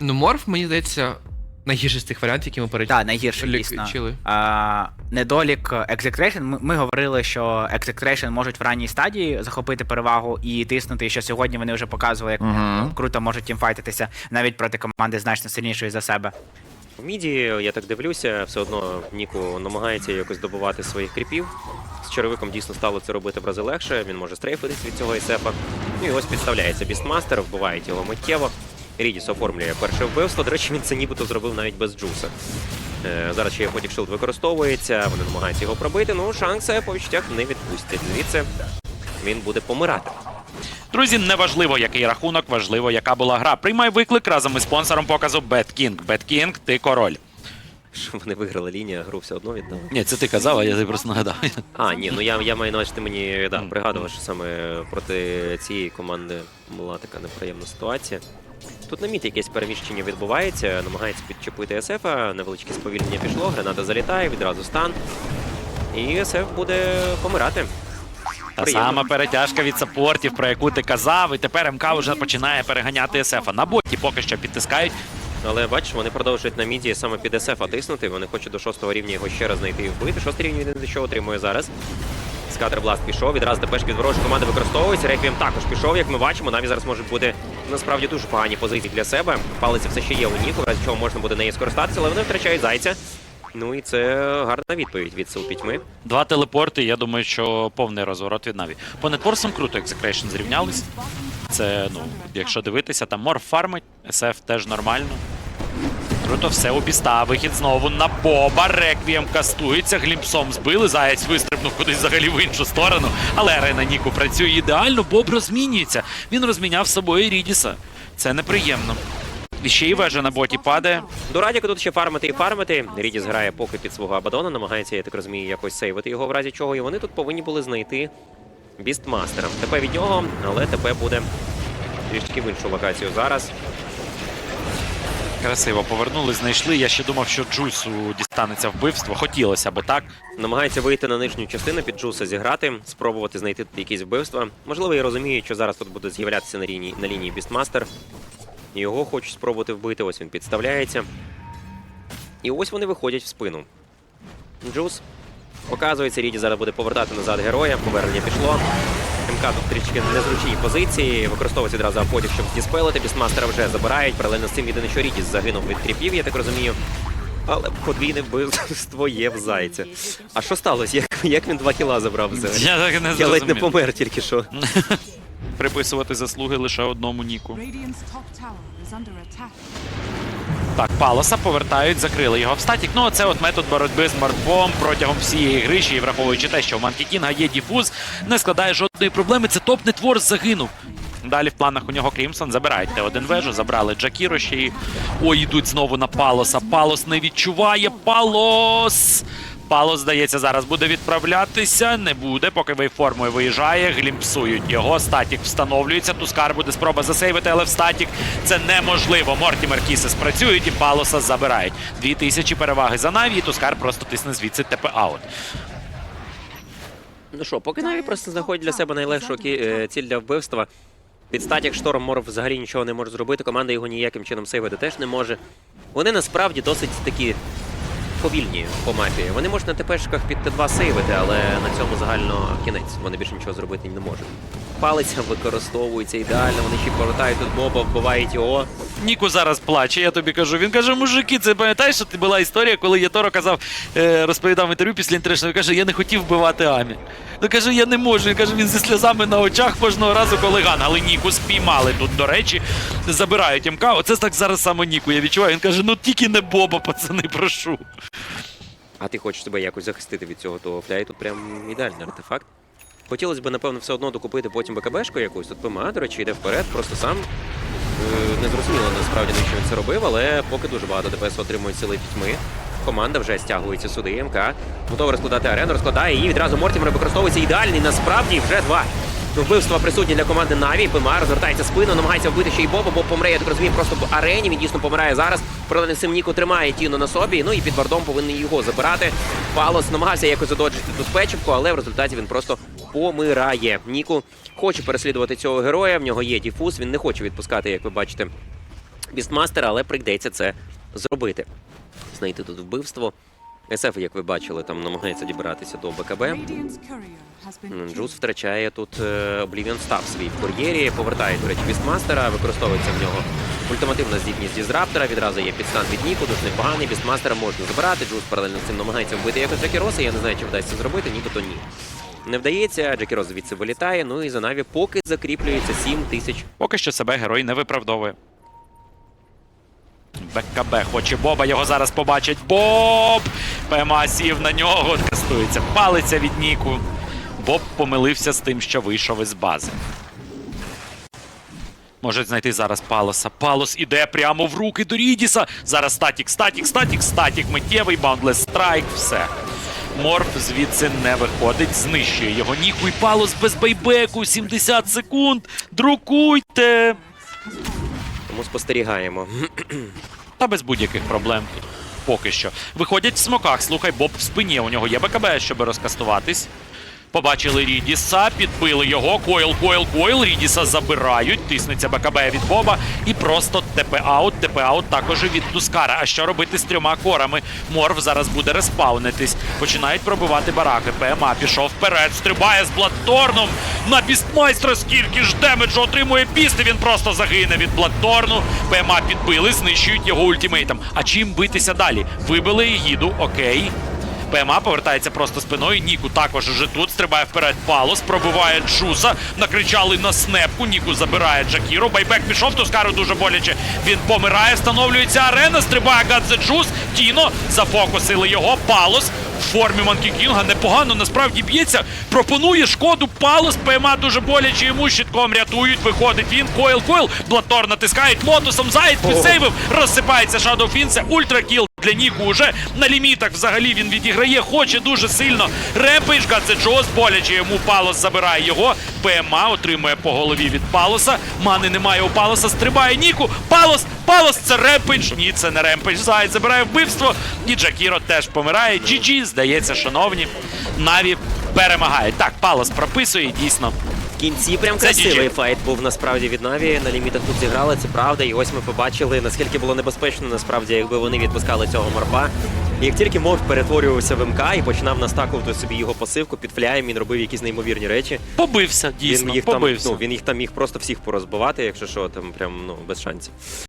Ну, морф, мені здається, найгірший з тих варіантів, які ми Так, найгірше дійсно. А, недолік Execration. Ми, ми говорили, що Execration можуть в ранній стадії захопити перевагу і тиснути. І що сьогодні вони вже показували, як Мгм. круто можуть тімфайтитися навіть проти команди значно сильнішої за себе. В міді, я так дивлюся, все одно Ніку намагається якось добувати своїх кріпів. З черевиком дійсно стало це робити в рази легше. Він може стрейфитись від цього ісепа. Ну і ось підставляється Бістмастер, вбивають його миттєво. Рідіс оформлює перше вбивство. До речі, він це нібито зробив навіть без джуса. Е, зараз ще Ходік Шилд використовується, вони намагаються його пробити. Ну, шанси по відчуттях не відпустять. Звідси він буде помирати. Друзі, неважливо, який рахунок, важливо, яка була гра. Приймай виклик разом із спонсором показу BetKing. BetKing, ти король. Що вони виграли лінію, а гру все одно віддали. Ні, це ти казав, а я тобі просто нагадав. А, ні, ну я, я маю на увазі, ти мені да, пригадував, що саме проти цієї команди була така неприємна ситуація. Тут на міт якесь переміщення відбувається, намагається підчепити СФ, невеличке сповільнення пішло, граната залітає, відразу стан. І СФ буде помирати. Та Приємно. сама перетяжка від саппортів, про яку ти казав, і тепер МК вже починає переганяти СФ. На боті поки що підтискають. Але бачиш, вони продовжують на міді саме під СФ тиснути. Вони хочуть до шостого рівня його ще раз знайти і вбити. Шостий рівень він що отримує зараз. Скатербласт пішов, відразу тепер від ворожої команди використовується. Реквієм також пішов, як ми бачимо. Навіть зараз можуть бути насправді дуже погані позиції для себе. Палиця все ще є у Ніку, в разі чого можна буде нею скористатися, але вони втрачають зайця. Ну і це гарна відповідь від сил пітьми. Два телепорти, я думаю, що повний розворот від Наві. По нетворсам круто Execration зрівнялись. Це, ну, якщо дивитися, там морф фармить, SF теж нормально. Круто, все у біста. Вихід знову на Боба. Реквієм кастується, глімпсом збили. Заяць вистрибнув кудись взагалі в іншу сторону. Але арена Ніку працює ідеально. Боб розмінюється. Він розміняв з собою Рідіса. Це неприємно. І ще й вежа на боті падає. До Радіка тут ще фармити і фармити. Рідіс грає поки під свого Абадона, намагається, я так розумію, якось сейвити його в разі чого. І вони тут повинні були знайти Бістмастера. ТП від нього, але ТП буде трішки в іншу локацію зараз. Красиво повернули, знайшли. Я ще думав, що Джусу дістанеться вбивство. Хотілося би так. Намагається вийти на нижню частину під Джуса зіграти, спробувати знайти тут якісь вбивства. Можливо, і розуміють, що зараз тут буде з'являтися на лінії, на лінії Бістмастер. Його хочуть спробувати вбити. Ось він підставляється. І ось вони виходять в спину. Джус показується, Ріді зараз буде повертати назад героя. Повернення пішло. МК тут трішки незручній позиції. Використовується одразу апотік, щоб діспелити. Бістмастера вже забирають. Паралельно з цим єдине, що Рідіс загинув від кріпів, я так розумію. Але подвійне вбивство є в зайця. А що сталося? Як, як він два кіла забрав взагалі? Я так не Я ледь не помер тільки що. Приписувати заслуги лише одному Ніку. Так, Палоса повертають, закрили його в статік. Ну, це от метод боротьби з морфом протягом всієї гри, ще й враховуючи те, що в Манкі Кінга є діфуз, не складає жодної проблеми. Це топний твор загинув. Далі в планах у нього Крімсон забирають Т1 вежу, забрали Джакіро ще й. Ой, йдуть знову на Палоса. Палос не відчуває. Палос! Палос, здається, зараз буде відправлятися. Не буде, поки вейформою виїжджає. Глімпсують його. Статік встановлюється. Тускар буде спроба засейвити, але в статік це неможливо. Мортімер Кіси спрацюють і Палоса забирають. Дві тисячі переваги за Наві, і Тускар просто тисне звідси ТП аут. Ну що, поки Наві просто знаходять для себе найлегшу е, ціль для вбивства. Під статік Шторм Мор взагалі нічого не може зробити. Команда його ніяким чином сейвити теж не може. Вони насправді досить такі повільні по мапі. Вони можуть на ТПшках під Т2 сейвити, але на цьому загально кінець. Вони більше нічого зробити не можуть. Палиця використовується ідеально, вони ще повертають тут моба, вбивають його. Ніку зараз плаче, я тобі кажу. Він каже, мужики, це пам'ятаєш, що ти була історія, коли Єторо казав, е, розповідав інтерв'ю після інтернешнл, каже, я не хотів вбивати Амі. Ну каже, я не можу. Він каже, він зі сльозами на очах кожного разу, коли ган. Але Ніку спіймали тут, до речі, забирають МК. Оце так зараз саме Ніку. Я відчуваю. Він каже, ну тільки не Боба, пацани, прошу. А ти хочеш себе якось захистити від цього, то фляй тут прям ідеальний артефакт. Хотілося б, напевно, все одно докупити потім БКБшку якусь. Тут ПМА, до речі, йде вперед, просто сам. Е, Не зрозуміло насправді, навіщо він це робив, але поки дуже багато ДПС отримують сили пітьми. Команда вже стягується сюди. МК готова розкладати арену, розкладає її. Відразу Мортімер використовується ідеальний. Насправді вже два. Вбивства присутні для команди Наві. ПМА розвертається спину, намагається вбити ще й Боба, бо помре, я так розумію, просто в арені. Він дійсно помирає зараз. З цим тримає Тіно на собі. Ну і під вардом повинен його забирати. Палос намагався якось задоджити ту спечівку, але в результаті він просто помирає. Ніку хоче переслідувати цього героя. В нього є діфуз. Він не хоче відпускати, як ви бачите. Бістмастера, але прийдеться це зробити. Знайти тут вбивство. СФ, як ви бачили, там намагається дібратися до БКБ. Джус втрачає тут е, Oblivion Staff свій в кур'єрі, повертає, до речі, Бістмастера, використовується в нього ультимативна здібність Дізраптора, відразу є підстан від Ніку, дуже непоганий, Бістмастера можна забирати, Джус паралельно з цим намагається вбити якось Джекі Роса, я не знаю, чи вдасться зробити, нібито ні. Не вдається, Джекі Рос звідси вилітає, ну і за Наві поки закріплюється 7 тисяч Поки що себе герой не виправдовує. БКБ хоче Боба, його зараз побачить. Боб! ПМА сів на нього, кастується, палиться від Ніку. Боб помилився з тим, що вийшов із бази. Можуть знайти зараз Палоса. Палос іде прямо в руки до Рідіса. Зараз статік, статік, статік, статік, миттєвий, баундлес страйк, все. Морф звідси не виходить, знищує його Ніку і Палос без бейбеку. 70 секунд. Друкуйте! Тому спостерігаємо. Та без будь-яких проблем. Поки що. Виходять в смоках. Слухай, Боб в спині. У нього є БКБ, щоб розкастуватись. Побачили Рідіса, підбили його. Койл, койл, койл. Рідіса забирають. Тиснеться БКБ від Боба. І просто ТП-аут. ТП-аут також від Тускара. А що робити з трьома корами? Морф зараз буде респаунитись. Починають пробивати бараки. ПМА пішов вперед. Стрибає з Бладторном. На бістмайстра скільки ж демеджу отримує біст, і він просто загине від Бладторну. ПМА підбили, знищують його ультимейтом. А чим битися далі? Вибили Егіду, окей. ПМА повертається просто спиною. Ніку також уже тут. Стрибає вперед Палос, пробиває Джуса. Накричали на снепку. Ніку забирає Джакіро. Байбек пішов, Тускару дуже боляче. Він помирає, встановлюється арена. Стрибає Гадзе Джус. Тіно зафокусили його. Палос формі Манкі Кінга. Непогано насправді б'ється. Пропонує шкоду. Палос. ПМА дуже боляче. Йому щитком рятують. Виходить він. Койл Койл. Блатор натискають. Лотосом Заєць підсейвив. Розсипається Shadow Fin. Це ультракіл для Ніку уже на лімітах взагалі він відіграє, хоче дуже сильно. Репейдж, Гадзе Джос, боляче йому Палос забирає його. ПМА отримує по голові від Палоса. Мани немає у Палоса, стрибає Ніку. Палос, Палос, це Репейдж. Ні, це не Репейдж. Заяць забирає вбивство. І Джакіро теж помирає. GG, здається, шановні. Наві перемагають. Так, Палос прописує, дійсно. В кінці прям красивий файт був насправді від Наві. На лімітах тут зіграли, це правда. І ось ми побачили, наскільки було небезпечно, насправді, якби вони відпускали цього морпа. І як тільки морф перетворювався в МК і починав настакувати собі його пасивку, під фляєм він робив якісь неймовірні речі. Побився, дійсно, він їх побився. там, ну, він їх там міг просто всіх порозбивати, якщо що, там прям ну без шансів.